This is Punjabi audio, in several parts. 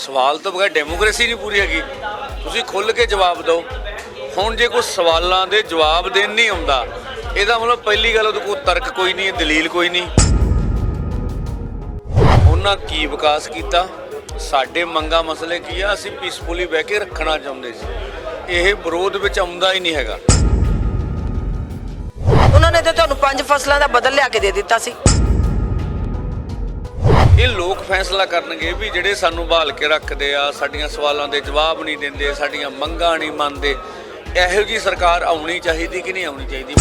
ਸਵਾਲ ਤੋਂ ਬਗੈਰ ਡੈਮੋਕ੍ਰੇਸੀ ਨਹੀਂ ਪੂਰੀ ਹੈਗੀ। ਤੁਸੀਂ ਖੁੱਲ ਕੇ ਜਵਾਬ ਦਿਓ। ਹੁਣ ਜੇ ਕੋਈ ਸਵਾਲਾਂ ਦੇ ਜਵਾਬ ਦੇਣ ਨਹੀਂ ਆਉਂਦਾ, ਇਹਦਾ ਮਤਲਬ ਪਹਿਲੀ ਗੱਲ ਉਹਦੇ ਕੋਲ ਤਰਕ ਕੋਈ ਨਹੀਂ, ਦਲੀਲ ਕੋਈ ਨਹੀਂ। ਉਹਨਾਂ ਕੀ ਵਿਕਾਸ ਕੀਤਾ? ਸਾਡੇ ਮੰਗਾ ਮਸਲੇ ਕੀ ਆ? ਅਸੀਂ ਪੀਸਫੁਲੀ ਬਹਿ ਕੇ ਰੱਖਣਾ ਚਾਹੁੰਦੇ ਸੀ। ਇਹ ਵਿਰੋਧ ਵਿੱਚ ਆਉਂਦਾ ਹੀ ਨਹੀਂ ਹੈਗਾ। ਉਹਨਾਂ ਨੇ ਤਾਂ ਤੁਹਾਨੂੰ ਪੰਜ ਫਸਲਾਂ ਦਾ ਬਦਲ ਲਿਆ ਕੇ ਦੇ ਦਿੱਤਾ ਸੀ। ਇਹ ਲੋਕ ਫੈਸਲਾ ਕਰਨਗੇ ਵੀ ਜਿਹੜੇ ਸਾਨੂੰ ਬਹਾਲ ਕੇ ਰੱਖਦੇ ਆ ਸਾਡੀਆਂ ਸਵਾਲਾਂ ਦੇ ਜਵਾਬ ਨਹੀਂ ਦਿੰਦੇ ਸਾਡੀਆਂ ਮੰਗਾਂ ਨਹੀਂ ਮੰਨਦੇ ਇਹੋ ਜੀ ਸਰਕਾਰ ਆਉਣੀ ਚਾਹੀਦੀ ਕਿ ਨਹੀਂ ਆਉਣੀ ਚਾਹੀਦੀ?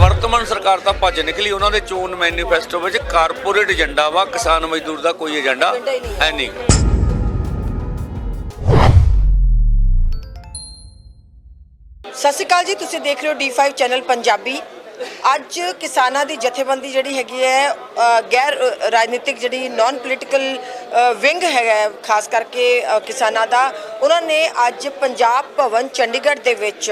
ਵਰਤਮਾਨ ਸਰਕਾਰ ਤਾਂ ਭੱਜ ਨਿਕਲੀ ਉਹਨਾਂ ਦੇ ਚੋਣ ਮੈਨੀਫੈਸਟੋ ਵਿੱਚ ਕਾਰਪੋਰੇਟ ਏਜੰਡਾ ਵਾ ਕਿਸਾਨ ਮਜ਼ਦੂਰ ਦਾ ਕੋਈ ਏਜੰਡਾ ਏਜੰਡਾ ਹੀ ਨਹੀਂ ਹੈ। ਨਹੀਂ। ਸਤਿ ਸ਼੍ਰੀ ਅਕਾਲ ਜੀ ਤੁਸੀਂ ਦੇਖ ਰਹੇ ਹੋ D5 ਚੈਨਲ ਪੰਜਾਬੀ। ਅੱਜ ਕਿਸਾਨਾਂ ਦੀ ਜਥੇਬੰਦੀ ਜਿਹੜੀ ਹੈਗੀ ਹੈ ਗੈਰ ਰਾਜਨੀਤਿਕ ਜਿਹੜੀ ਨਾਨ ਪੋਲੀਟੀਕਲ ਵਿੰਗ ਹੈਗਾ ਖਾਸ ਕਰਕੇ ਕਿਸਾਨਾਂ ਦਾ, ਉਹਨਾਂ ਨੇ ਅੱਜ ਪੰਜਾਬ ਭਵਨ ਚੰਡੀਗੜ੍ਹ ਦੇ ਵਿੱਚ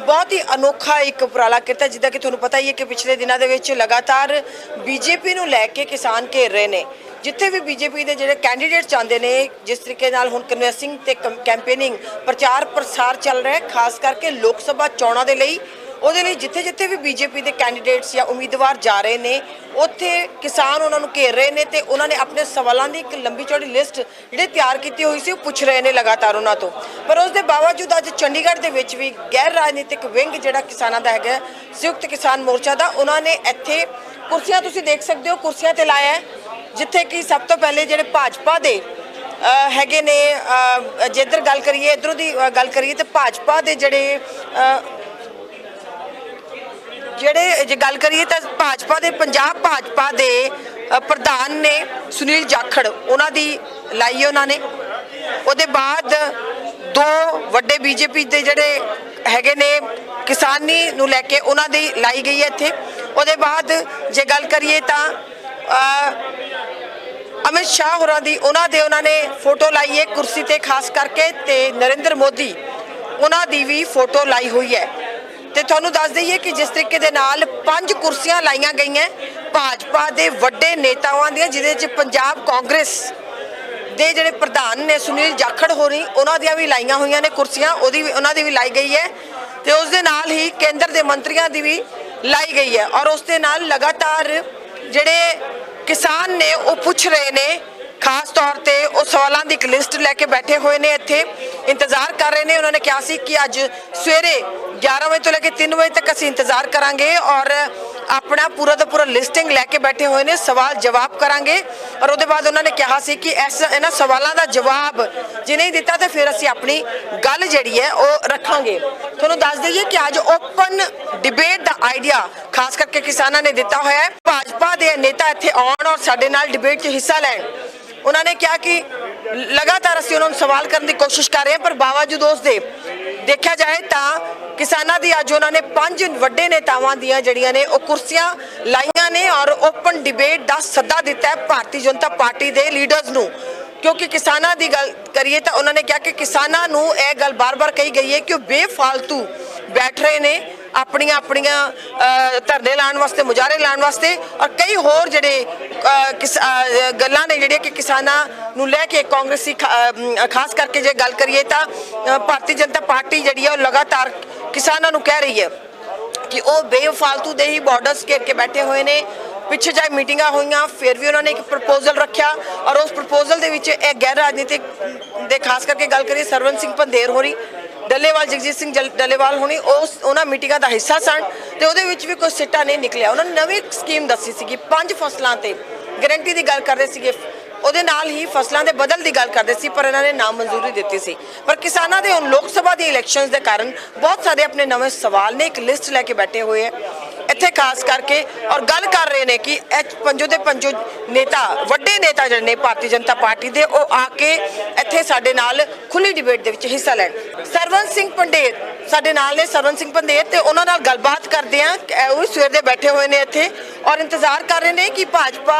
ਬਹੁਤ ਹੀ ਅਨੋਖਾ ਇੱਕ ਉਪਰਾਲਾ ਕੀਤਾ, ਜਿੱਦਾਂ ਕਿ ਤੁਹਾਨੂੰ ਪਤਾ ਹੀ ਹੈ ਕਿ ਪਿਛਲੇ ਦਿਨਾਂ ਦੇ ਵਿੱਚ ਲਗਾਤਾਰ ਬੀਜੇਪੀ ਨੂੰ ਲੈ ਕੇ ਕਿਸਾਨ ਘੇਰ ਰਹੇ ਨੇ। ਜਿੱਥੇ ਵੀ ਬੀਜੇਪੀ ਦੇ ਜਿਹੜੇ ਕੈਂਡੀਡੇਟਸ ਆਉਂਦੇ ਨੇ, ਜਿਸ ਤਰੀਕੇ ਨਾਲ ਹੁਣ ਕਨਵੈਂਸਿੰਗ ਤੇ ਕੈਂਪੇਨਿੰਗ ਪ੍ਰਚਾਰ ਪ੍ਰਸਾਰ ਚੱਲ ਰਿਹਾ ਹੈ, ਖਾਸ ਕਰਕੇ ਲੋਕ ਸਭਾ ਚੋਣਾਂ ਦੇ ਲਈ ਉਹਦੇ ਲਈ ਜਿੱਥੇ ਜਿੱਥੇ ਵੀ ਬੀਜੇਪੀ ਦੇ ਕੈਂਡੀਡੇਟਸ ਜਾਂ ਉਮੀਦਵਾਰ ਜਾ ਰਹੇ ਨੇ ਉੱਥੇ ਕਿਸਾਨ ਉਹਨਾਂ ਨੂੰ ਘੇਰ ਰਹੇ ਨੇ ਤੇ ਉਹਨਾਂ ਨੇ ਆਪਣੇ ਸਵਾਲਾਂ ਦੀ ਇੱਕ ਲੰਬੀ ਚੌੜੀ ਲਿਸਟ ਜਿਹੜੀ ਤਿਆਰ ਕੀਤੀ ਹੋਈ ਸੀ ਉਹ ਪੁੱਛ ਰਹੇ ਨੇ ਲਗਾਤਾਰ ਉਹਨਾਂ ਤੋਂ। ਪਰ ਉਸ ਦੇ ਬਾਵਜੂਦ ਅੱਜ ਚੰਡੀਗੜ੍ਹ ਦੇ ਵਿੱਚ ਵੀ ਗੈਰ ਰਾਜਨੀਤਿਕ ਵਿੰਗ ਜਿਹੜਾ ਕਿਸਾਨਾਂ ਦਾ ਹੈਗਾ ਸੰਯੁਕਤ ਕਿਸਾਨ ਮੋਰਚਾ ਦਾ ਉਹਨਾਂ ਨੇ ਇੱਥੇ ਕੁਰਸੀਆਂ ਤੁਸੀਂ ਦੇਖ ਸਕਦੇ ਹੋ ਕੁਰਸੀਆਂ ਤੇ ਲਾਇਆ ਜਿੱਥੇ ਕਿ ਸਭ ਤੋਂ ਪਹਿਲੇ ਜਿਹੜੇ ਭਾਜਪਾ ਦੇ ਹੈਗੇ ਨੇ ਅ, ਗੱਲ ਕਰੀਏ ਇਧਰੋਂ ਦੀ ਗੱਲ ਕਰੀਏ ਤੇ ਭਾਜਪਾ ਦੇ ਜਿਹੜੇ ਜਿਹੜੇ, ਜੇ ਗੱਲ ਕਰੀਏ ਤਾਂ ਭਾਜਪਾ ਦੇ, ਪੰਜਾਬ ਭਾਜਪਾ ਦੇ ਪ੍ਰਧਾਨ ਨੇ ਸੁਨੀਲ ਜਾਖੜ, ਉਹਨਾਂ ਦੀ ਲਾਈ ਉਹਨਾਂ ਨੇ। ਉਹਦੇ ਬਾਅਦ ਦੋ ਵੱਡੇ ਬੀਜੇਪੀ ਦੇ ਜਿਹੜੇ ਹੈਗੇ ਨੇ, ਕਿਸਾਨੀ ਨੂੰ ਲੈ ਕੇ ਉਹਨਾਂ ਦੀ ਲਾਈ ਗਈ ਹੈ ਇੱਥੇ। ਉਹਦੇ ਬਾਅਦ ਜੇ ਗੱਲ ਕਰੀਏ ਤਾਂ ਅਮਿਤ ਸ਼ਾਹ ਹੋਰਾਂ ਦੀ, ਉਹਨਾਂ ਦੇ ਉਹਨਾਂ ਨੇ ਫੋਟੋ ਲਾਈ ਹੈ ਕੁਰਸੀ ਤੇ, ਖਾਸ ਕਰਕੇ ਤੇ ਨਰਿੰਦਰ ਮੋਦੀ, ਉਹਨਾਂ ਦੀ ਵੀ ਫੋਟੋ ਲਾਈ ਹੋਈ ਹੈ। ਤੇ ਤੁਹਾਨੂੰ ਦੱਸ ਦਈਏ ਕਿ ਜਿਸ ਤਰੀਕੇ ਦੇ ਨਾਲ ਪੰਜ ਕੁਰਸੀਆਂ ਲਾਈਆਂ ਗਈਆਂ ਭਾਜਪਾ ਦੇ ਵੱਡੇ ਨੇਤਾਵਾਂ ਦੀਆਂ, ਜਿਹਦੇ 'ਚ ਪੰਜਾਬ ਕਾਂਗਰਸ ਦੇ ਜਿਹੜੇ ਪ੍ਰਧਾਨ ਨੇ ਸੁਨੀਲ ਜਾਖੜ ਹੋਰੀ, ਉਹਨਾਂ ਦੀਆਂ ਵੀ ਲਾਈਆਂ ਹੋਈਆਂ ਨੇ ਕੁਰਸੀਆਂ, ਉਹਦੀ ਵੀ, ਉਹਨਾਂ ਦੀ ਵੀ ਲਾਈ ਗਈ ਹੈ ਤੇ ਉਸ ਦੇ ਨਾਲ ਹੀ ਕੇਂਦਰ ਦੇ ਮੰਤਰੀਆਂ ਦੀ ਵੀ ਲਾਈ ਗਈ ਹੈ ਔਰ ਉਸ ਦੇ ਨਾਲ ਲਗਾਤਾਰ ਜਿਹੜੇ ਕਿਸਾਨ ਨੇ, ਉਹ ਪੁੱਛ ਰਹੇ ਨੇ ਖਾਸ ਤੌਰ ਤੇ ਉਹ ਸਵਾਲਾਂ ਦੀ ਇੱਕ ਲਿਸਟ ਲੈ ਕੇ ਬੈਠੇ ਹੋਏ ਨੇ ਇੱਥੇ। ਇੰਤਜ਼ਾਰ ਕਰ ਰਹੇ ਨੇ, ਉਹਨਾਂ ਨੇ ਕਿਹਾ ਸੀ ਕਿ ਅੱਜ ਸਵੇਰੇ 11 ਵਜੇ ਤੋਂ ਲੈ ਕੇ 3 ਵਜੇ ਤੱਕ ਅਸੀਂ ਇੰਤਜ਼ਾਰ ਕਰਾਂਗੇ ਔਰ ਆਪਣਾ ਪੂਰਾ ਦਾ ਪੂਰਾ ਲਿਸਟਿੰਗ ਲੈ ਕੇ ਬੈਠੇ ਹੋਏ ਨੇ, ਸਵਾਲ ਜਵਾਬ ਕਰਾਂਗੇ। ਔਰ ਉਹਦੇ ਬਾਅਦ ਉਹਨਾਂ ਨੇ ਕਿਹਾ ਸੀ ਕਿ ਇਸ ਇਹਨਾਂ ਸਵਾਲਾਂ ਦਾ ਜਵਾਬ ਜੇ ਨਹੀਂ ਦਿੱਤਾ ਤਾਂ ਫਿਰ ਅਸੀਂ ਆਪਣੀ ਗੱਲ ਜਿਹੜੀ ਹੈ ਉਹ ਰੱਖਾਂਗੇ। ਤੁਹਾਨੂੰ ਦੱਸ ਦਈਏ ਕਿ ਅੱਜ ਓਪਨ ਡਿਬੇਟ ਦਾ ਆਈਡੀਆ ਖਾਸ ਕਰਕੇ ਕਿਸਾਨਾਂ ਨੇ ਦਿੱਤਾ ਹੋਇਆ ਹੈ। ਭਾਜਪਾ ਦੇ ਨੇਤਾ ਇੱਥੇ ਆਉਣ ਔਰ ਸਾਡੇ ਨਾਲ ਡਿਬੇਟ 'ਚ ਹਿੱਸਾ ਲੈਣ। ਉਹਨਾਂ ਨੇ ਕਿਹਾ ਕਿ ਲਗਾਤਾਰ ਅਸੀਂ ਉਹਨਾਂ ਨੂੰ ਸਵਾਲ ਕਰਨ ਦੀ ਕੋਸ਼ਿਸ਼ ਕਰ ਰਹੇ ਹਾਂ, ਪਰ ਬਾਵਜੂਦ ਉਸ ਦੇ ਦੇਖਿਆ ਜਾਏ ਤਾਂ ਕਿਸਾਨਾਂ ਦੀ ਅੱਜ ਉਹਨਾਂ ਨੇ ਪੰਜ ਵੱਡੇ ਨੇਤਾਵਾਂ ਦੀਆਂ ਜਿਹੜੀਆਂ ਨੇ, ਉਹ ਕੁਰਸੀਆਂ ਲਾਈਆਂ ਨੇ ਔਰ ਓਪਨ ਡਿਬੇਟ ਦਾ ਸੱਦਾ ਦਿੱਤਾ ਹੈ ਭਾਰਤੀ ਜਨਤਾ ਪਾਰਟੀ ਦੇ ਲੀਡਰਸ ਨੂੰ। ਕਿਉਂਕਿ ਕਿਸਾਨਾਂ ਦੀ ਗੱਲ ਕਰੀਏ ਤਾਂ ਉਹਨਾਂ ਨੇ ਕਿਹਾ ਕਿ ਕਿਸਾਨਾਂ ਨੂੰ ਇਹ ਗੱਲ ਬਾਰ-ਬਾਰ ਕਹੀ ਗਈ ਹੈ ਕਿ ਉਹ ਬੇਫਾਲਤੂ ਬੈਠ ਰਹੇ ਨੇ ਆਪਣੀਆਂ ਆਪਣੀਆਂ ਧਰਨੇ ਲਾਉਣ ਵਾਸਤੇ, ਮੁਜ਼ਾਹਰੇ ਲਾਉਣ ਵਾਸਤੇ ਔਰ ਕਈ ਹੋਰ ਜਿਹੜੇ ਕਿਸ- ਗੱਲਾਂ ਨੇ ਜਿਹੜੀਆਂ ਕਿ ਕਿਸਾਨਾਂ ਨੂੰ ਲੈ ਕੇ ਕਾਂਗਰਸੀ ਖਾ- ਖਾਸ ਕਰਕੇ ਜੇ ਗੱਲ ਕਰੀਏ ਤਾਂ ਭਾਰਤੀ ਜਨਤਾ ਪਾਰਟੀ ਜਿਹੜੀ ਹੈ ਉਹ ਲਗਾਤਾਰ ਕਿਸਾਨਾਂ ਨੂੰ ਕਹਿ ਰਹੀ ਹੈ ਕਿ ਉਹ ਬੇਫਾਲਤੂ ਦੇ ਹੀ ਬਾਰਡਰਸ ਘੇਰ ਕੇ ਬੈਠੇ ਹੋਏ ਨੇ। ਪਿੱਛੇ ਜਾਏ ਮੀਟਿੰਗਾਂ ਹੋਈਆਂ, ਫਿਰ ਵੀ ਉਹਨਾਂ ਨੇ ਇੱਕ ਪ੍ਰਪੋਜ਼ਲ ਰੱਖਿਆ ਔਰ ਉਸ ਪ੍ਰਪੋਜ਼ਲ ਦੇ ਵਿੱਚ ਇਹ ਗੈਰ ਰਾਜਨੀਤਿਕ ਦੇ ਖਾਸ ਕਰਕੇ ਗੱਲ ਕਰੀਏ ਸਰਵਨ ਸਿੰਘ ਪੰਦੇਰ ਹੋਰੀ ਡੱਲੇਵਾਲ, ਜਗਜੀਤ ਸਿੰਘ ਜਲ- ਡੱਲੇਵਾਲ ਹੋਣੀ ਉਸ ਉਹਨਾਂ ਮੀਟਿੰਗਾਂ ਦਾ ਹਿੱਸਾ ਸਨ ਤੇ ਉਹਦੇ ਵਿੱਚ ਵੀ ਕੋਈ ਸਿੱਟਾ ਨਹੀਂ ਨਿਕਲਿਆ। ਉਹਨਾਂ ਨੇ ਨਵੀਂ ਸਕੀਮ ਦੱਸੀ ਸੀਗੀ, ਪੰਜ ਫਸਲਾਂ ਤੇ ਗਰੰਟੀ ਦੀ ਗੱਲ ਕਰਦੇ ਸੀਗੇ। ਉਹਦੇ ਨਾਲ ਹੀ ਫਸਲਾਂ ਦੇ ਬਦਲ ਦੀ ਗੱਲ ਕਰਦੇ ਸੀ, ਪਰ ਇਹਨਾਂ ਨੇ ਨਾ ਮਨਜ਼ੂਰੀ ਦਿੱਤੀ ਸੀ। ਪਰ ਕਿਸਾਨਾਂ ਦੇ ਹੁਣ ਲੋਕ ਸਭਾ ਦੀ ਇਲੈਕਸ਼ਨਸ ਦੇ ਕਾਰਨ ਬਹੁਤ ਸਾਰੇ ਆਪਣੇ ਨਵੇਂ ਸਵਾਲ ਨੇ, ਇੱਕ ਲਿਸਟ ਲੈ ਕੇ ਬੈਠੇ ਹੋਏ ਹੈ। ਇੱਥੇ ਖਾਸ ਕਰਕੇ ਔਰ ਗੱਲ ਕਰ ਰਹੇ ਨੇ ਕਿ ਇਹ ਪੰਜੋ ਦੇ ਪੰਜੋ ਨੇਤਾ, ਵੱਡੇ ਨੇਤਾ ਜਿਹੜੇ ਨੇ ਭਾਰਤੀ ਜਨਤਾ ਪਾਰਟੀ ਦੇ, ਉਹ ਆ ਕੇ ਇੱਥੇ ਸਾਡੇ ਨਾਲ ਖੁੱਲੀ ਡਿਬੇਟ ਦੇ ਵਿੱਚ ਹਿੱਸਾ ਲੈਣ। ਸਰਵਨ ਸਿੰਘ ਪੰਡੇਰ ਸਾਡੇ ਨਾਲ ਨੇ ਸਰਵਨ ਸਿੰਘ ਪੰਡੇਰ ਤੇ ਉਹਨਾਂ ਨਾਲ ਗੱਲਬਾਤ ਕਰਦੇ ਆ। ਉਹ ਵੀ ਸਵੇਰ ਦੇ ਬੈਠੇ ਹੋਏ ਨੇ ਇੱਥੇ ਔਰ ਇੰਤਜ਼ਾਰ ਕਰ ਰਹੇ ਨੇ ਕਿ ਭਾਜਪਾ